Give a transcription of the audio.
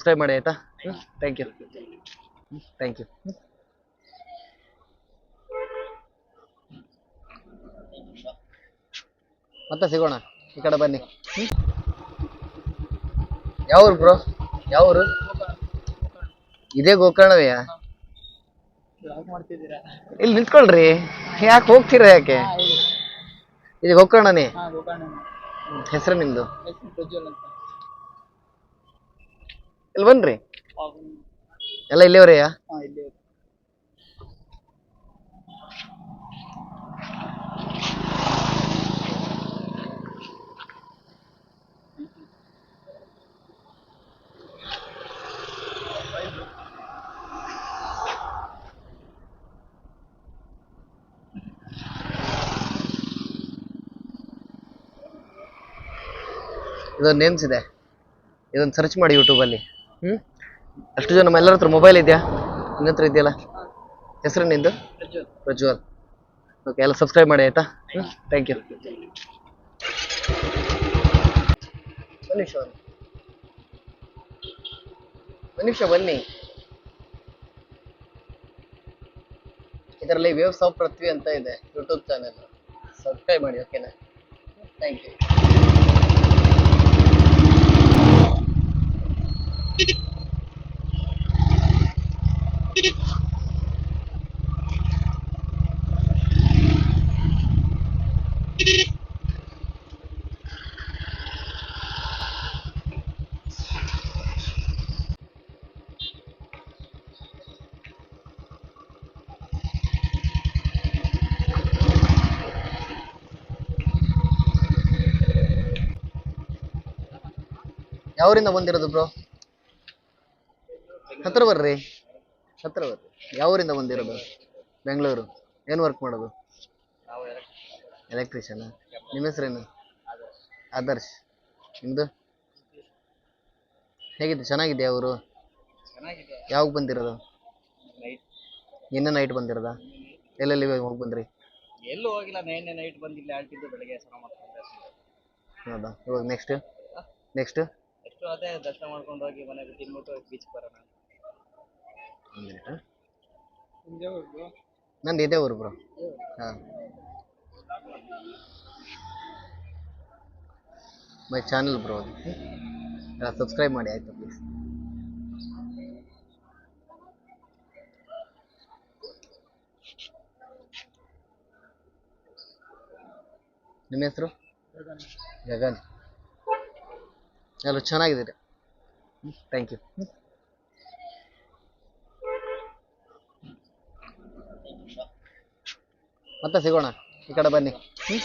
Subscribe ಮಾಡಿ ಆಯ್ತಾ? Thank you thank you ಮತ್ತೆ ಸಿಗೋಣ. ಈ ಕಡೆ ಬನ್ನಿ. ಯಾವೂರು ಬ್ರೋ ಯಾವೂರು ಇದೇ ಗೋಕರ್ಣವೇ ಇಲ್ಲಿ ನಿಂತ್ಕೊಳ್ರಿ. ಯಾಕೆ ಹೋಗ್ತೀರಾ ಯಾಕೆ? ಇದು ಗೋಕರ್ಣನೇ? ಹೆಸರು ನಿಮ್ದು? ಇಲ್ಲಿ ಬನ್ರಿ ಎಲ್ಲ ಇಲ್ಲಿಯವರೆಯಾ ಇದೊಂದು ನೇಮ್ಸ್ ಇದೆ? ಇದೊಂದು ಸರ್ಚ್ ಮಾಡಿ ಯೂಟ್ಯೂಬಲ್ಲಿ ಹ್ಞೂ ಅಷ್ಟು ಜನ ನಮ್ಮ ಎಲ್ಲರ ಹತ್ರ ಮೊಬೈಲ್ ಇದೆಯಾ? ನಿನ್ನ ಹತ್ರ ಇದೆಯಲ್ಲ? ಹೆಸರು ನಿಂದು? ಪ್ರಜ್ವಲ್. ಓಕೆ ಎಲ್ಲ ಸಬ್ಸ್ಕ್ರೈಬ್ ಮಾಡಿ ಆಯ್ತಾ? ಹ್ಞೂ ಥ್ಯಾಂಕ್ ಯು ಒಂದು ನಿಮಿಷ ಬನ್ನಿ ಇದರಲ್ಲಿ ವೇವ್ ಆಫ್ ಪೃಥ್ವಿ ಅಂತ ಇದೆ ಯೂಟ್ಯೂಬ್ ಚಾನೆಲ್ ಸಬ್ಸ್ಕ್ರೈಬ್ ಮಾಡಿ ಓಕೆನಾ ಥ್ಯಾಂಕ್ ಯು ಯಾವೂರಿಂದ ಬಂದಿರೋದು ಬ್ರೋ ಹತ್ರ ಬರ್ರಿ. ಹತ್ರ ಬರ್ರಿ. ಯಾವರಿಂದ ಬಂದಿರೋದು? ಬೆಂಗಳೂರು. ಏನು ವರ್ಕ್ ಮಾಡೋದು? ಎಲೆಕ್ಟ್ರಿಷಿಯನ್ ನಿಮ್ಮ ಹೆಸರೇನು? ಆದರ್ಶ್. ನಿಮ್ಮದು ಹೇಗಿದೆ ಚೆನ್ನಾಗಿದೆ ಅವರು? ಚೆನ್ನಾಗಿದೆ ಯಾವಾಗ ಬಂದಿರೋದು? ನೈಟ್ ನಿನ್ನೆ ನೈಟ್ ಬಂದಿರೋದ? ಎಲ್ಲೆಲ್ಲಿ ಹೋಗಿ ಬಂದ್ರಿ? ಎಲ್ಲೂ ಹೋಗಿಲ್ಲ. ನೈನ್ ನೈಟ್ ಬಂದಿಲ್ಲ. ಬೆಳಗ್ಗೆ ಹೌದಾ? ಇವಾಗ ನೆಕ್ಸ್ಟ್ ನೆಕ್ಸ್ಟ್ ಎಷ್ಟು ಅದೇ ದರ್ಶನ ಮಾಡ್ಕೊಂಡು ಹೋಗಿ ಮನೆಗೆ ತಿನ್ಬಿಟ್ಟು ಬೀಚ್ ಬರೋಣ ಒಂದು ಮಿನಿಟ್ ನಂದು ಇದೇ ಊರು ಬ್ರೋ ಹಾಂ. ಮೈ ಚಾನಲ್ ಬ್ರೋ ಅದಕ್ಕೆ ಎಲ್ಲ ಸಬ್ಸ್ಕ್ರೈಬ್ ಮಾಡಿ ಆಯಿತು ಪ್ಲೀಸ್ ನಿಮ್ಮ ಹೆಸರು? ಗಗನ್. ಎಲ್ಲ ಚೆನ್ನಾಗಿದ್ದೀರಿ ಥ್ಯಾಂಕ್ ಯು ಮತ್ತೆ ಸಿಗೋಣ ಈ ಕಡೆ ಬನ್ನಿ ಹ್ಮ್?